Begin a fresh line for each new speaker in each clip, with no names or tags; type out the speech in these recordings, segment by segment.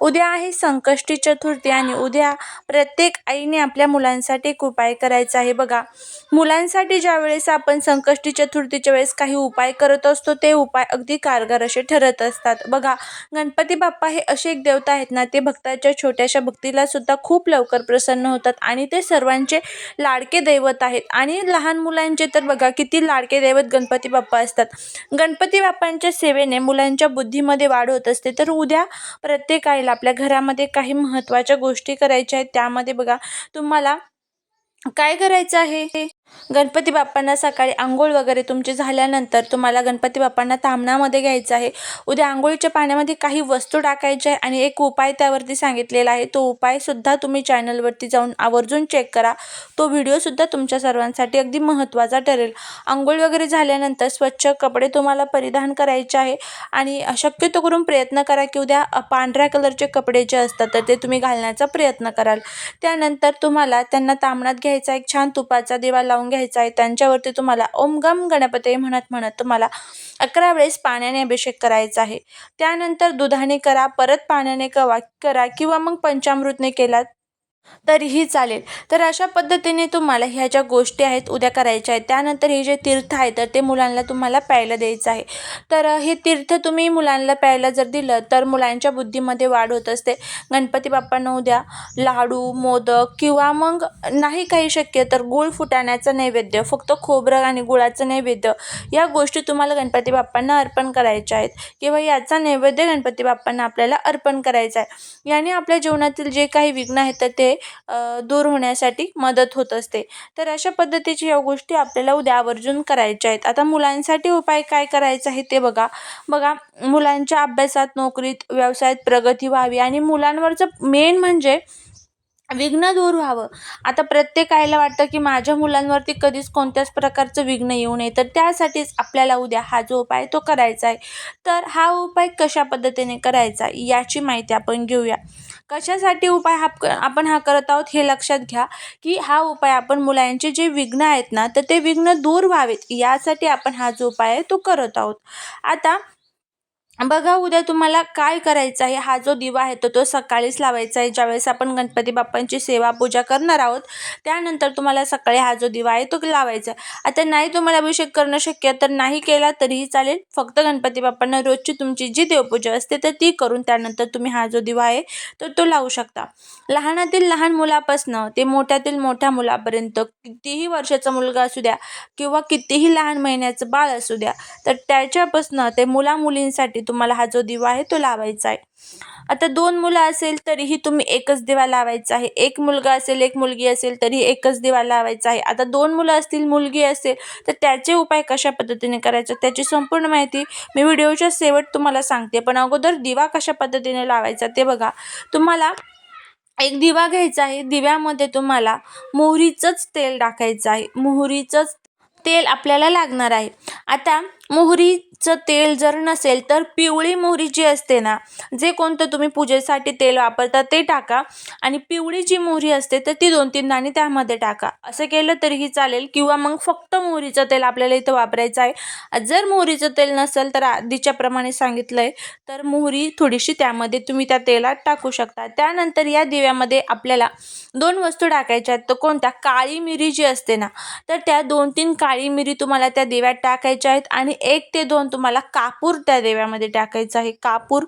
उद्या आहे संकष्टी चतुर्थी आणि उद्या प्रत्येक आईने आपल्या मुलांसाठी एक उपाय करायचा आहे. बघा मुलांसाठी ज्या वेळेस आपण संकष्टी चतुर्थीच्या वेळेस काही उपाय करत असतो ते उपाय अगदी कारगर असे ठरत असतात. बघा गणपती बाप्पा हे असे एक देवता आहेत ना ते भक्ताच्या छोट्याशा भक्तीला सुद्धा खूप लवकर प्रसन्न होतात आणि ते सर्वांचे लाडके दैवत आहेत. आणि लहान मुलांचे तर बघा किती लाडके दैवत गणपती बाप्पा असतात. गणपती बाप्पांच्या सेवेने मुलांच्या बुद्धीमध्ये वाढ होत असते. तर उद्या प्रत्येक आईला आपल्या घरामध्ये काही महत्त्वाच्या गोष्टी करायच्या आहेत त्यामध्ये बघा तुम्हाला काय करायचं आहे? गणपती बाप्पांना सकाळी आंघोळ वगैरे तुमची झाल्यानंतर तुम्हाला गणपती बाप्पांना तामणामध्ये घ्यायचं आहे. उद्या आंघोळीच्या पाण्यामध्ये काही वस्तू टाकायच्या आहे आणि एक उपाय त्यावरती सांगितलेला आहे. तो उपायसुद्धा तुम्ही चॅनलवरती जाऊन आवर्जून चेक करा. तो व्हिडिओसुद्धा तुमच्या सर्वांसाठी अगदी महत्त्वाचा ठरेल. आंघोळ वगैरे झाल्यानंतर स्वच्छ कपडे तुम्हाला परिधान करायचे आहे आणि शक्यतो करून प्रयत्न करा की उद्या पांढऱ्या कलरचे कपडे जे असतात तर ते तुम्ही घालण्याचा प्रयत्न कराल. त्यानंतर तुम्हाला त्यांना तामणात घ्यायचा एक छान तुपाचा दिवा लावून घ्यायचा आहे. त्यांच्यावरती तुम्हाला ओम गम गणपते म्हणत म्हणत तुम्हाला अकरा वेळेस पाण्याने अभिषेक करायचा आहे. त्यानंतर दुधाने करा परत पाण्याने कवा करा किंवा मग पंचामृतने केला तरीही चालेल. तर अशा पद्धतीने तुम्हाला ह्या ज्या गोष्टी आहेत उद्या करायच्या आहेत त्यानंतर हे जे तीर्थ आहे तर ते मुलांना तुम्हाला प्यायला द्यायचं आहे. तर हे तीर्थ तुम्ही मुलांना प्यायला जर दिलं तर मुलांच्या बुद्धीमध्ये वाढ होत असते. गणपती बाप्पांना उद्या लाडू मोदक किंवा मग नाही काही शक्य तर गुळ फुटाण्याचं नैवेद्य फक्त खोबरं आणि गुळाचं नैवेद्य या गोष्टी तुम्हाला गणपती बाप्पांना अर्पण करायच्या आहेत. किंवा याचा नैवेद्य गणपती बाप्पांना आपल्याला अर्पण करायचा आहे. याने आपल्या जीवनातील जे काही विघ्न आहेत तर ते दूर होण्यासाठी मदत होत असते. तर अशा पद्धतीच्या या गोष्टी आपल्याला उद्या आवर्जून करायच्या आहेत. आता मुलांसाठी उपाय काय करायचा आहे ते बघा. बघा मुलांच्या अभ्यासात नोकरीत व्यवसायात प्रगती व्हावी आणि मुलांवरचं मेन म्हणजे विघ्न दूर व्हावं. आता प्रत्येक आईला वाटतं की माझ्या मुलांवरती कधीच कोणत्याच प्रकारचं विघ्न येऊ नये. तर त्यासाठीच आपल्याला उद्या हा जो उपाय तो करायचा आहे. तर हा उपाय कशा पद्धतीने करायचा याची माहिती आपण घेऊया. कशासाठी उपाय हा आपण हा करत आहोत हे लक्षात घ्या की हा उपाय आपण मुलांचे जे विघ्न आहेत ना तर ते विघ्न दूर व्हावेत. यासाठी आपण हा जो उपाय आहे तो करत आहोत. आता बघा उद्या तुम्हाला काय करायचं आहे? हा जो दिवा आहे तो तो सकाळीच लावायचा आहे. ज्यावेळेस आपण गणपती बाप्पांची सेवा पूजा करणार आहोत त्यानंतर तुम्हाला सकाळी हा जो दिवा आहे तो लावायचा आहे. आता नाही तुम्हाला अभिषेक करणं शक्य तर नाही केला तरीही चालेल. फक्त गणपती बाप्पांना रोजची तुमची जी देवपूजा असते तर ती करून त्यानंतर तुम्ही हा जो दिवा आहे तर तो लावू शकता. लहानातील लहान मुलापासनं ते मोठ्यातील मोठ्या मुलापर्यंत कितीही वर्षाचा मुलगा असू द्या किंवा कितीही लहान महिन्याचं बाळ असू द्या तर त्याच्यापासनं ते मुला मुलींसाठी तुम्हाला हा जो दिवा आहे तो लावायचा आहे. आता दोन मुलं असेल तरीही तुम्ही एकच दिवा लावायचा आहे. एक मुलगा असेल एक मुलगी असेल तरी एकच दिवा लावायचा आहे. आता दोन मुलं असतील मुलगी असेल तर त्याचे उपाय कशा पद्धतीने करायचे? त्याची संपूर्ण माहिती मी व्हिडिओच्या शेवट तुम्हाला सांगते. पण अगोदर दिवा कशा पद्धतीने लावायचा ते बघा. तुम्हाला एक दिवा घ्यायचा आहे. दिव्यामध्ये तुम्हाला मोहरीचंच तेल टाकायचं आहे. मोहरीचंच तेल आपल्याला लागणार आहे. आता मोहरी चं तेल जर नसेल तर पिवळी मोहरी जी असते ना जे कोणतं तुम्ही पूजेसाठी तेल वापरता ते टाका आणि पिवळी जी मोहरी असते तर ती दोन तीन दाणे त्यामध्ये टाका. असं केलं तरीही चालेल किंवा मग फक्त मोहरीचं तेल आपल्याला इथं वापरायचं आहे. जर मोहरीचं तेल नसेल तर आधीच्या प्रमाणे सांगितलं आहे तर मोहरी थोडीशी त्यामध्ये तुम्ही त्या तेलात टाकू शकता. त्यानंतर या दिव्यामध्ये आपल्याला दोन वस्तू टाकायच्या आहेत. तर कोणत्या? काळी मिरी जी असते ना तर त्या दोन तीन काळी मिरी तुम्हाला त्या दिव्यात टाकायच्या आहेत आणि एक ते दोन तुम्हाला कापूर त्या दिव्यामध्ये टाकायचं आहे. कापूर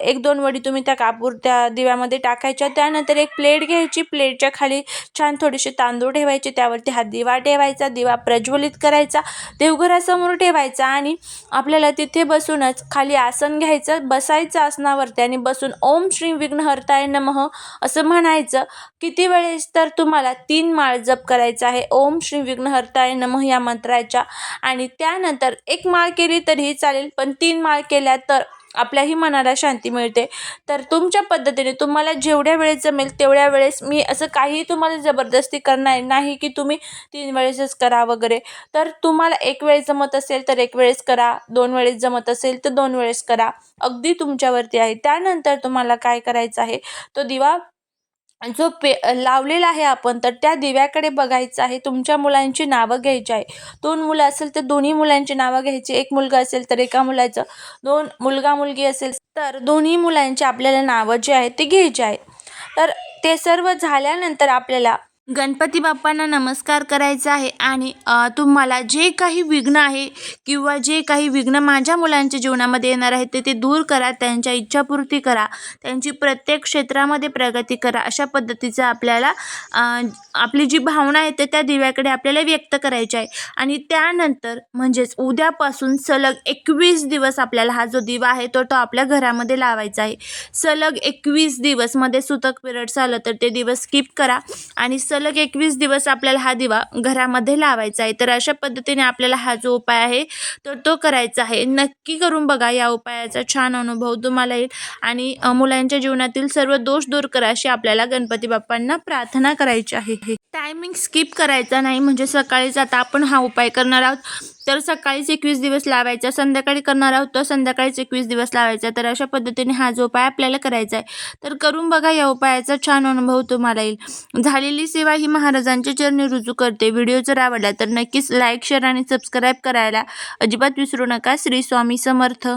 एक दोन वडी तुम्ही त्या कापूर त्या दिव्यामध्ये टाकायच्या. त्यानंतर एक प्लेट घ्यायची. प्लेटच्या खाली छान थोडेसे तांदूळ ठेवायचे. त्यावरती हा दिवा ठेवायचा. दिवा प्रज्वलित करायचा. देवघरासमोर ठेवायचा आणि आपल्याला तिथे बसूनच खाली आसन घ्यायचं. बसायचं आसनावरती आणि बसून ओम श्री विघ्नहर्ताय नमः असं म्हणायचं. किती वेळेस तर तुम्हाला तीन माळ जप करायचा आहे. ओम श्री विघ्नहर्ताय नमः या मंत्राच्या आणि त्यानंतर एक माळ केली तरीही चालेल. पण तीन माळ केल्या तर आपल्याही मनाला शांती मिळते. तर तुमच्या पद्धतीने तुम्हाला जेवढ्या वेळेस जमेल तेवढ्या वेळेस मी असं काही तुम्हाला जबरदस्ती करणार नाही की तुम्ही तीन वेळेसच करा वगैरे. तर तुम्हाला एक वेळेस जमत असेल तर एक वेळेस करा. दोन वेळेस जमत असेल तर दोन वेळेस करा. अगदी तुमच्यावरती आहे. त्यानंतर तुम्हाला काय करायचं आहे? तो दिवा जो पे लावलेला आहे आपण तर त्या दिव्याकडे बघायचं आहे. तुमच्या मुलांची नावं घ्यायची आहे. दोन मुलं असेल तर दोन्ही मुलांची नावं घ्यायची. एक मुलगा असेल तर एका मुलाचं. दोन मुलगा मुलगी असेल तर दोन्ही मुलांची आपल्याला नावं जे आहेत ते घ्यायची आहे. तर ते सर्व झाल्यानंतर आपल्याला गणपती बाप्पांना नमस्कार करायचा आहे आणि तुम्हाला जे काही विघ्न आहे किंवा जे काही विघ्न माझ्या मुलांच्या जीवनामध्ये येणार आहे ते ते दूर करा त्यांच्या इच्छापूर्ती करा त्यांची प्रत्येक क्षेत्रामध्ये प्रगती करा अशा पद्धतीचं आपल्याला आपली जी भावना आहे ते त्या दिव्याकडे आपल्याला व्यक्त करायची आहे. आणि त्यानंतर म्हणजेच उद्यापासून सलग एकवीस दिवस आपल्याला हा जो दिवा आहे तो तो आपल्या घरामध्ये लावायचा आहे. सलग एकवीस दिवसमध्ये सुतक पिरियड्स आलं तर ते दिवस स्किप करा आणि सलग एकवीस दिवस आपल्याला हा दिवा घरामध्ये लावायचा आहे. तर अशा पद्धतीने आपल्याला हा जो उपाय आहे तर तो करायचा आहे. नक्की करून बघा या उपायाचा छान अनुभव तुम्हाला येईल. आणि मुलांच्या जीवनातील सर्व दोष दूर करा अशी आपल्याला गणपती बाप्पांना प्रार्थना करायची आहे. टायमिंग स्किप करायचा नाही. म्हणजे सकाळीच आता आपण हा उपाय करणार आहोत. तर सकाळीच एकवीस दिवस लावायचा. संध्याकाळी करणार आहोत तर संध्याकाळीच एकवीस दिवस लावायचा. तर अशा पद्धतीने हा जो उपाय आपल्याला करायचा आहे. तर करून बघा या उपायाचा छान अनुभव तुम्हाला येईल. झालेली सेवा ही महाराजांच्या चरणी रुजू करते. व्हिडिओ जर आवडला तर नक्कीच लाईक शेअर आणि सबस्क्राईब करायला अजिबात विसरू नका. श्री स्वामी समर्थ.